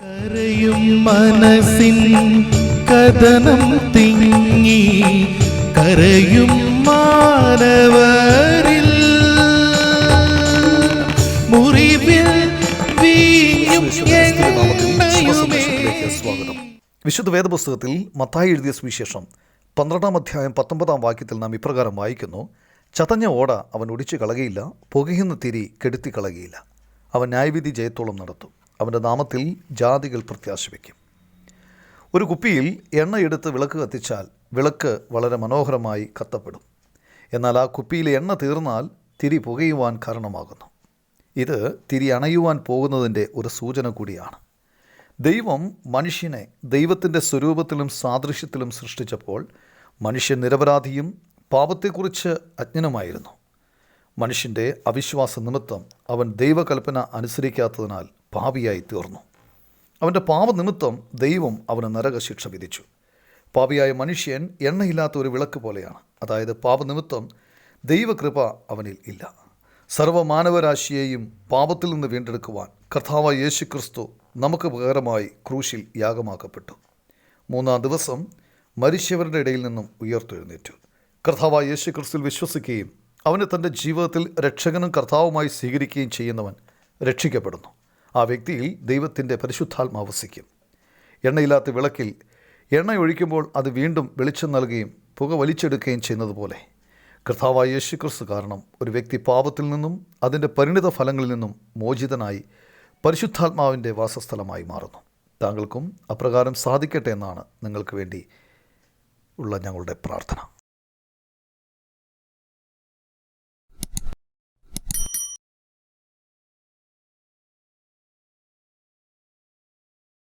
കരയും മനസ്സിൻ കഥനം തിങ്ങി കരയും മാനവരിൽ. മുറിവിൽ സ്വാഗതം വിശുദ്ധ വേദപുസ്തകത്തിൽ മത്തായി എഴുതിയ സുവിശേഷം പന്ത്രണ്ടാം അധ്യായം പത്തൊമ്പതാം വാക്യത്തിൽ നാം ഇപ്രകാരം വായിക്കുന്നു. ചതഞ്ഞ ഓട അവൻ ഒടിച്ചു കളകയില്ല പുകയുന്ന തിരി കെടുത്തി കളകയില്ല അവൻ ന്യായവിധി ജയത്തോളം നടത്തും. അവന്റെ നാമത്തിൽ ജാതികൾ പ്രത്യാശ വയ്ക്കും ഒരു കുപ്പിയിൽ എണ്ണയെടുത്ത് വിളക്ക് കത്തിച്ചാൽ വിളക്ക് വളരെ മനോഹരമായി കത്തപ്പെടും. എന്നാൽ ആ കുപ്പിയിലെ എണ്ണ തീർന്നാൽ തിരി പുകയുവാൻ കാരണമാകുന്നു. ഇത് തിരി അണയുവാൻ പോകുന്നതിന്റെ ഒരു സൂചന കൂടിയാണ്. ദൈവം മനുഷ്യനെ ദൈവത്തിന്റെ സ്വരൂപത്തിലും സാദൃശ്യത്തിലും സൃഷ്ടിച്ചപ്പോൾ മനുഷ്യൻ നിരപരാധിയും പാപത്തെക്കുറിച്ച് അജ്ഞനുമായിരുന്നു. മനുഷ്യന്റെ അവിശ്വാസ നിമിത്തം അവൻ ദൈവകൽപ്പന അനുസരിക്കാത്തതിനാൽ പാപിയായി തീർന്നു. അവന്റെ പാപനിമിത്തം ദൈവം അവന് നരകശിക്ഷ വിധിച്ചു. പാപിയായ മനുഷ്യൻ എണ്ണയില്ലാത്ത ഒരു വിളക്ക് പോലെയാണ്. അതായത് പാപനിമിത്തം ദൈവകൃപ അവനിൽ ഇല്ല. സർവമാനവരാശിയെയും പാപത്തിൽ നിന്ന് വീണ്ടെടുക്കുവാൻ കർത്താവ് യേശു ക്രിസ്തു നമുക്ക് പകരമായി ക്രൂശിൽ യാഗമാക്കപ്പെട്ടു. മൂന്നാം ദിവസം മരിച്ചവരുടെ ഇടയിൽ നിന്നും ഉയർത്തെഴുന്നേറ്റു. കർത്താവ് യേശു ക്രിസ്തുവിൽ വിശ്വസിക്കുകയും അവനെ തന്റെ ജീവിതത്തിൽ രക്ഷകനും കർത്താവുമായി സ്വീകരിക്കുകയും ചെയ്യുന്നവൻ രക്ഷിക്കപ്പെടുന്നു. ആ വ്യക്തിയിൽ ദൈവത്തിന്റെ പരിശുദ്ധാത്മാവ് വസിക്കും. എണ്ണയില്ലാത്ത വിളക്കിൽ എണ്ണ ഒഴിക്കുമ്പോൾ അത് വീണ്ടും വെളിച്ചം നൽകുകയും പുക വലിച്ചെടുക്കുകയും ചെയ്യുന്നത് പോലെ. കർത്താവായ യേശുക്രിസ്തു കാരണം ഒരു വ്യക്തി പാപത്തിൽ നിന്നും അതിന്റെ പരിണിത ഫലങ്ങളിൽ നിന്നും മോചിതനായി പരിശുദ്ധാത്മാവിന്റെ വാസസ്ഥലമായി മാറുന്നു. താങ്കൾക്കും അപ്രകാരം സാധിക്കട്ടെ എന്നാണ് നിങ്ങൾക്ക് വേണ്ടി ഉള്ള ഞങ്ങളുടെ പ്രാർത്ഥന.